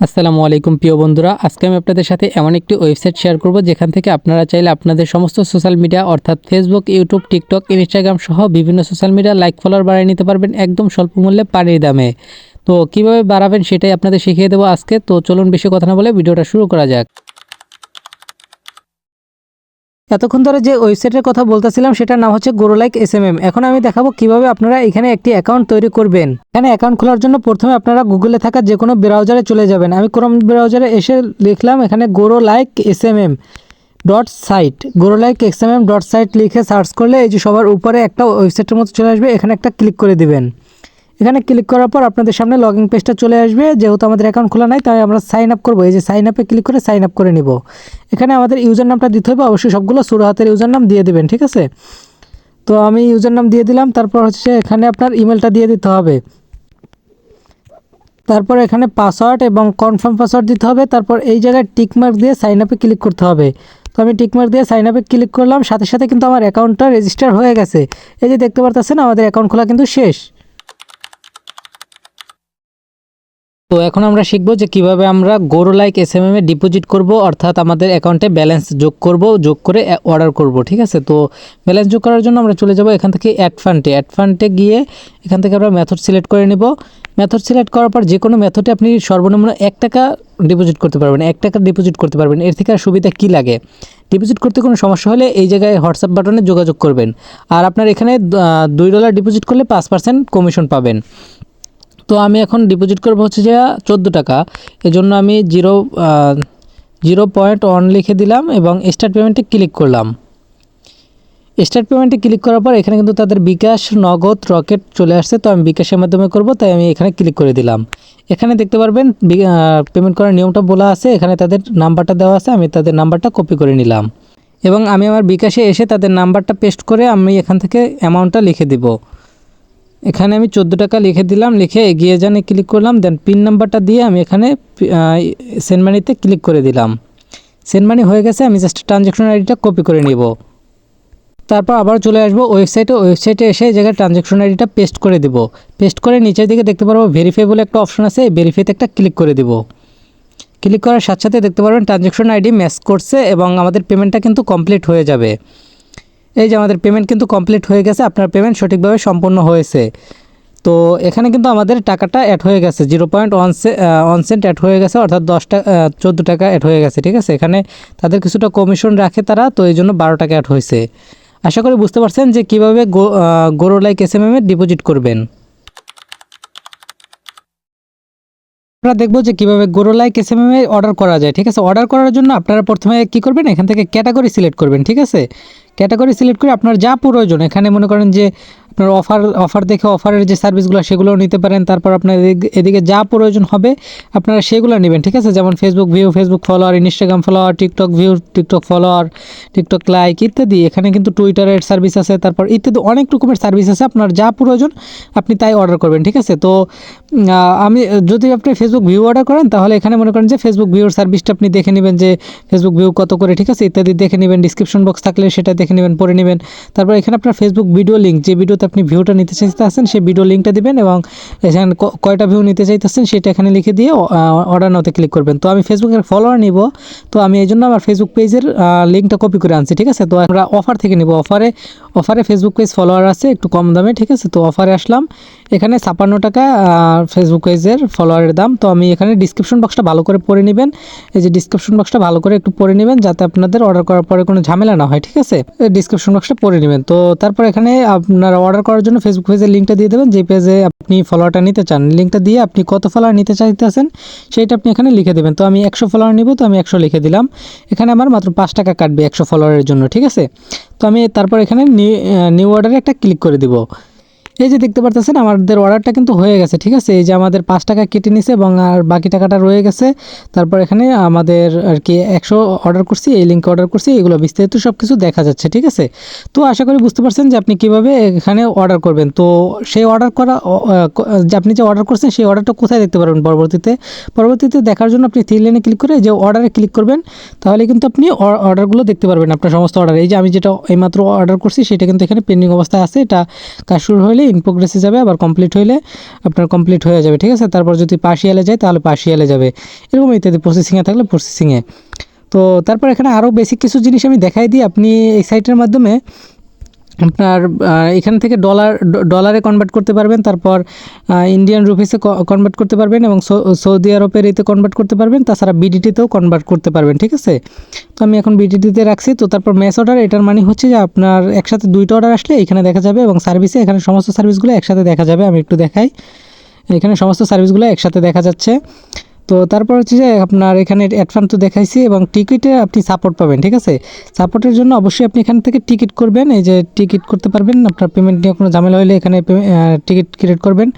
আসসালামু আলাইকুম প্রিয় বন্ধুরা, আজকে আমি আপনাদের সাথে এমন একটি ওয়েবসাইট শেয়ার করব যেখান থেকে আপনারা চাইলে আপনাদের সমস্ত সোশ্যাল মিডিয়া অর্থাৎ ফেসবুক ইউটিউব টিকটক ইনস্টাগ্রাম সহ বিভিন্ন সোশ্যাল মিডিয়া লাইক, ফলোয়ার বাড়িয়ে নিতে পারবেন একদম স্বল্প মূল্যে পানির দামে। তো কীভাবে বাড়াবেন সেটাই আপনাদের শিখিয়ে দেবো আজকে। তো চলুন বেশি কথা না বলে ভিডিওটা শুরু করা যাক। এতক্ষণ ধরে যে ওয়েবসাইটের কথা বলতেছিলাম, সেটার নাম হচ্ছে গোরোলাইক এস এম এম এখন আমি দেখাবো কীভাবে আপনারা এখানে একটি অ্যাকাউন্ট তৈরি করবেন। এখানে অ্যাকাউন্ট খোলার জন্য প্রথমে আপনারা গুগলে থাকা যে কোনো ব্রাউজারে চলে যাবেন। আমি ক্রোম ব্রাউজারে এসে লিখলাম এখানে Goro like S M M dot site Goro like S M M dot site লিখে সার্চ করলে এই যে সবার উপরে একটা ওয়েবসাইটের মতো চলে আসবে। এখানে একটা ক্লিক করে দিবেন। এখানে ক্লিক করার পর আপনাদের সামনে লগ ইন পেজটা চলে আসবে। যেহেতু আমাদের অ্যাকাউন্ট খোলা নাই, তাই আমরা সাইন আপ করব। এই যে সাইন আপে ক্লিক করে সাইন আপ করে নিব। এখানে আমাদের ইউজার নামটা দিতে হবে। অবশ্যই সবগুলো সুর হাতের ইউজার নাম দিয়ে দেবেন, ঠিক আছে? তো আমি ইউজার নাম দিয়ে দিলাম। তারপর হচ্ছে এখানে আপনার ইমেলটা দিয়ে দিতে হবে। তারপর এখানে পাসওয়ার্ড এবং কনফার্ম পাসওয়ার্ড দিতে হবে। তারপর এই জায়গায় টিকমার্ক দিয়ে সাইন আপে ক্লিক করতে হবে। তো আমি টিকমার্ক দিয়ে সাইন আপে ক্লিক করলাম। সাথে সাথে কিন্তু আমার অ্যাকাউন্টটা রেজিস্টার হয়ে গেছে। এই যে দেখতে পারতেছেন, আমাদের অ্যাকাউন্ট খোলা কিন্তু শেষ। তো এখন আমরা শিখব যে কীভাবে আমরা গোরো লাইক এস এম এ ডিপোজিট করব, অর্থাৎ আমাদের অ্যাকাউন্টে ব্যালেন্স যোগ করব, যোগ করে অর্ডার করব, ঠিক আছে? তো ব্যালেন্স যোগ করার জন্য আমরা চলে যাব এখান থেকে অ্যাড ফান্ডে অ্যাড ফান্ডে গিয়ে এখান থেকে আমরা মেথড সিলেক্ট করে নেব। মেথড সিলেক্ট করার পর যে কোনো মেথডে আপনি সর্বনিম্ন এক টাকা ডিপোজিট করতে পারবেন, এক টাকা ডিপোজিট করতে পারবেন। এর থেকে আর সুবিধা কী লাগে? ডিপোজিট করতে কোনো সমস্যা হলে এই জায়গায় হোয়াটসঅ্যাপ বাটনে যোগাযোগ করবেন। আর আপনার এখানে দুই ডলার ডিপোজিট করলে পাঁচ পার্সেন্ট কমিশন পাবেন। তো আমি এখন ডিপোজিট করব হচ্ছে যে চোদ্দ টাকা। এজন্য আমি জিরো জিরো পয়েন্ট ওয়ান লিখে দিলাম এবং স্টার্ট পেমেন্টে ক্লিক করলাম। স্টার্ট পেমেন্টে ক্লিক করার পর এখানে কিন্তু তাদের বিকাশ, নগদ, রকেট চলে আসছে। তো আমি বিকাশের মাধ্যমে করব, তাই আমি এখানে ক্লিক করে দিলাম। এখানে দেখতে পারবেন পেমেন্ট করার নিয়মটা বলা আছে। এখানে তাদের নাম্বারটা দেওয়া আছে, আমি তাদের নাম্বারটা কপি করে নিলাম। এবং আমি আমার বিকাশে এসে তাদের নাম্বারটা পেস্ট করে আমি এখান থেকে অ্যামাউন্টটা লিখে দিব। এখানে আমি চোদ্দ টাকা লিখে দিলাম, লিখে এগিয়ে জানে ক্লিক করলাম দেন পিন নাম্বারটা দিয়ে আমি এখানে সেন্ড মানিতে ক্লিক করে দিলাম। সেন্ড মানি হয়ে গেছে, আমি জাস্ট ট্রানজ্যাকশন আইডিটা কপি করে নিব। তারপর আবার চলে আসব ওয়েবসাইটে ওয়েবসাইটে এসে এই জায়গায় ট্রানজ্যাকশন আইডিটা পেস্ট করে দিব। পেস্ট করে নিচের দিকে দেখতে পারব ভেরিফাই বলে একটা অপশন আছে, এই ভেরিফাইতে একটা ক্লিক করে দিব। ক্লিক করার সাথে সাথে দেখতে পারবেন ট্রানজ্যাকশন আইডি ম্যাচ করছে এবং আমাদের পেমেন্টটা কিন্তু কমপ্লিট হয়ে যাবে। এই যে আমাদের পেমেন্ট কিন্তু কমপ্লিট হয়ে গেছে, আপনার পেমেন্ট সঠিকভাবে সম্পন্ন হয়েছে। তো এখানে কিন্তু আমাদের টাকাটা অ্যাড হয়ে গেছে zero point one cent add হয়ে গেছে, অর্থাৎ দশটা চোদ্দ টাকা অ্যাড হয়ে গেছে, ঠিক আছে? এখানে তাদের কিছুটা কমিশন রাখে তারা, তো এই জন্য বারো টাকা অ্যাড হয়েছে। আশা করি বুঝতে পারছেন যে কীভাবে go Goro like S M deposit করবেন। আমরা দেখব যে কীভাবে Goro like S M order করা যায়, ঠিক আছে? অর্ডার করার জন্য আপনারা প্রথমে কি করবেন? এখান থেকে ক্যাটাগরি সিলেক্ট করবেন, ঠিক আছে? ক্যাটাগরি সিলেক্ট করে আপনার যা প্রয়োজন, এখানে মনে করেন যে আপনার অফার অফার দেখে অফারের যে সার্ভিসগুলো সেগুলোও নিতে পারেন। তারপর আপনার এদিকে যা প্রয়োজন হবে, আপনারা সেগুলো নেবেন, ঠিক আছে? যেমন Facebook view Facebook follower Instagram follower TikTok view TikTok follower TikTok like ইত্যাদি। এখানে কিন্তু টুইটারের সার্ভিস আছে, তারপর ইত্যাদি অনেক রকমের সার্ভিস আছে। আপনার যা প্রয়োজন, আপনি তাই অর্ডার করবেন, ঠিক আছে? তো আমি যদি আপনি ফেসবুক ভিউ অর্ডার করেন, তাহলে এখানে মনে করেন যে ফেসবুক ভিউর সার্ভিসটা আপনি দেখে নেবেন যে ফেসবুক ভিউ কত করে, ঠিক আছে? ইত্যাদি দেখে নেবেন ডিসক্রিপশন বক্স থাকলে সেটা দেখে নেবেন, পড়ে নেবেন। তারপর এখানে আপনার ফেসবুক ভিডিও লিঙ্ক যে ভিডিওতে আপনি ভিউটা নিতে চাইতেছেন, সেই ভিডিও লিঙ্কটা দিবেন এবং এখানে কয়টা ভিউ নিতে চাইতেছেন সেটা এখানে লিখে দিয়ে অর্ডার নাওতে ক্লিক করবেন। তো আমি ফেসবুকের ফলোয়ার নিব। তো আমি এই জন্য আমার ফেসবুক পেজের লিঙ্কটা কপি করে আনছি, ঠিক আছে? তো আমরা অফার থেকে নিব। অফারে অফারে ফেসবুক পেজ ফলোয়ার আছে, একটু কম দামে, ঠিক আছে? তো অফারে আসলাম। এখানে ছাপ্পান্ন টাকা ফেসবুক পেজের ফলোয়ারের দাম। তো আমি এখানে ডিসক্রিপশন বক্সটা ভালো করে পড়ে নেবেন। এই যে ডিসক্রিপশন বক্সটা ভালো করে একটু পড়ে নেবেন, যাতে আপনাদের অর্ডার করার পরে কোনো ঝামেলা না হয়, ঠিক আছে? ডিসক্রিপশন বক্সটা পড়ে নেবেন। তো তারপর এখানে আপনারা অর্ডার করার জন্য ফেসবুক পেজের লিঙ্কটা দিয়ে দেবেন। যে পেজে আপনি ফলোয়ারটা নিতে চান লিঙ্কটা দিয়ে আপনি কত ফলোয়ার নিতে চাইতেছেন, সেইটা আপনি এখানে লিখে দেবেন। তো আমি একশো ফলোয়ার নিব, তো আমি একশো লিখে দিলাম। এখানে আমার মাত্র পাঁচ টাকা কাটবে একশো ফলোয়ারের জন্য, ঠিক আছে? তো আমি তারপর এখানে নিউ অর্ডারে একটা ক্লিক করে দিব। এই যে দেখতে পারতেছেন, আমাদের অর্ডারটা কিন্তু হয়ে গেছে, ঠিক আছে? এই যে আমাদের পাঁচ টাকা কেটে নিছে এবং আর বাকি টাকাটা রয়ে গেছে। তারপর এখানে আমাদের আর কি একশো অর্ডার করছি, এই লিঙ্কে অর্ডার করছি, এগুলো বিস্তারিত সব কিছু দেখা যাচ্ছে, ঠিক আছে? তো আশা করি বুঝতে পারছেন যে আপনি কীভাবে এখানে অর্ডার করবেন। তো সেই অর্ডার করা যে আপনি যে অর্ডার করছেন, সেই অর্ডারটা কোথায় দেখতে পারবেন পরবর্তীতে? পরবর্তীতে দেখার জন্য আপনি থ্রি লাইনে ক্লিক করে যে অর্ডারে ক্লিক করবেন, তাহলে কিন্তু আপনি অর্ডারগুলো দেখতে পারবেন, আপনার সমস্ত অর্ডার এই যে আমি যেটা এইমাত্র অর্ডার করছি, সেটা কিন্তু এখানে পেন্ডিং অবস্থায় আছে। এটা কাজ শুরু হলে ইন প্রোগ্রেসে যাবে, আবার কমপ্লিট হইলে আপনার কমপ্লিট হয়ে যাবে, ঠিক আছে? তারপর যদি পার্সিয়ালে যায়, তাহলে পার্সিয়ালে যাবে। এরকম ইত্যাদি প্রসেসিংয়ে থাকলে প্রসেসিংয়ে তো তারপর এখানে আরও বেসিক কিছু জিনিস আমি দেখাই দিই। আপনি এই সাইটের মাধ্যমে আপনার এখান থেকে ডলার ডলারে কনভার্ট করতে পারবেন, তারপর ইন্ডিয়ান রুপিসে কনভার্ট করতে পারবেন এবং সৌদি আরবের এতে কনভার্ট করতে পারবেন, তাছাড়া বিডিটিতেও কনভার্ট করতে পারবেন, ঠিক আছে? তো আমি এখন বিডিটিতে রাখছি, তো তারপর ম্যাচ অর্ডার এটার মানে হচ্ছে যে আপনার একসাথে দুইটা অর্ডার আসলে এখানে দেখা যাবে এবং সার্ভিসে এখানে সমস্ত সার্ভিসগুলো একসাথে দেখা যাবে, আমি একটু দেখাই। এখানে সমস্ত সার্ভিসগুলো একসাথে দেখা যাচ্ছে। তো তারপর হচ্ছে যে আপনার এখানে অ্যাডভান্স তো দেখাইছি এবং টিকিটে আপনি সাপোর্ট পাবেন, ঠিক আছে? সাপোর্টের জন্য অবশ্যই আপনি এখান থেকে টিকিট করবেন, এই যে টিকিট করতে পারবেন, আপনার পেমেন্ট নিয়ে কোনো ঝামেলা হলে এখানে টিকিট ক্রিয়েট করবেন।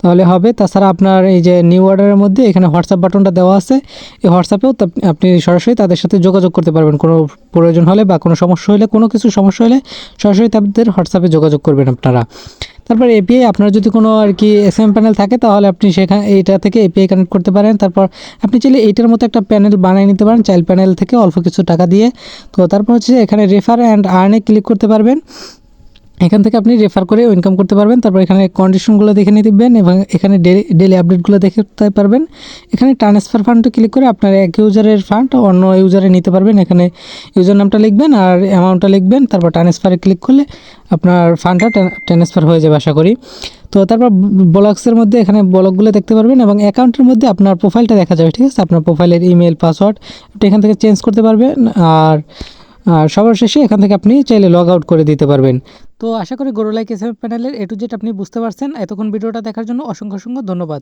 তাহলে হবে, তাছাড়া আপনার এই যে নিউ অর্ডারের মধ্যে এখানে হোয়াটসঅ্যাপ বাটনটা দেওয়া আছে। এই হোয়াটসঅ্যাপেও আপনি সরাসরি তাদের সাথে যোগাযোগ করতে পারবেন। কোনো প্রয়োজন হলে বা কোনো সমস্যা হলে কোনো কিছু সমস্যা হলে সরাসরি তাদের হোয়াটসঅ্যাপে যোগাযোগ করবেন আপনারা। তারপর এপিআই আপনার যদি কোনো আর কি এস এম প্যানেল থাকে, তাহলে আপনি সেখানে, এইটা থেকে এপিআই কানেক্ট করতে পারেন। তারপর আপনি চাইলে এইটার মতো একটা প্যানেল বানিয়ে নিতে পারেন চাইল্ড প্যানেল থেকে অল্প কিছু টাকা দিয়ে। তো তারপর হচ্ছে এখানে রেফার অ্যান্ড আর্নে ক্লিক করতে পারবেন। এখান থেকে আপনি রেফার করে ইনকাম করতে পারবেন। তারপর এখানে কন্ডিশনগুলো দেখে নিতে পারবেন এবং এখানে ডেলি আপডেটগুলো দেখতে পারবেন। এখানে ট্রান্সফার ফান্ডে ক্লিক করে আপনার এক ইউজারের ফান্ড অন্য ইউজারে নিতে পারবেন। এখানে ইউজার নামটা লিখবেন আর অ্যামাউন্টটা লিখবেন। তারপর ট্রান্সফারে ক্লিক করলে আপনার ফান্ডটা ট্রান্সফার হয়ে যাবে আশা করি। তো তারপর ব্লগসের মধ্যে এখানে ব্লগগুলো দেখতে পারবেন এবং অ্যাকাউন্টের মধ্যে আপনার প্রোফাইলটা দেখা যাবে, ঠিক আছে? আপনার প্রোফাইলের ইমেল পাসওয়ার্ড আপনি এখান থেকে চেঞ্জ করতে পারবেন। আর আর সবার শেষে এখান থেকে আপনি চাইলে লগ আউট করে দিতে পারবেন। তো আশা করি গোরোলাইক এস প্যানেলের এটু টু জেড আপনি বুঝতে পারছেন। এতক্ষণ ভিডিওটা দেখার জন্য অসংখ্য অসংখ্য ধন্যবাদ।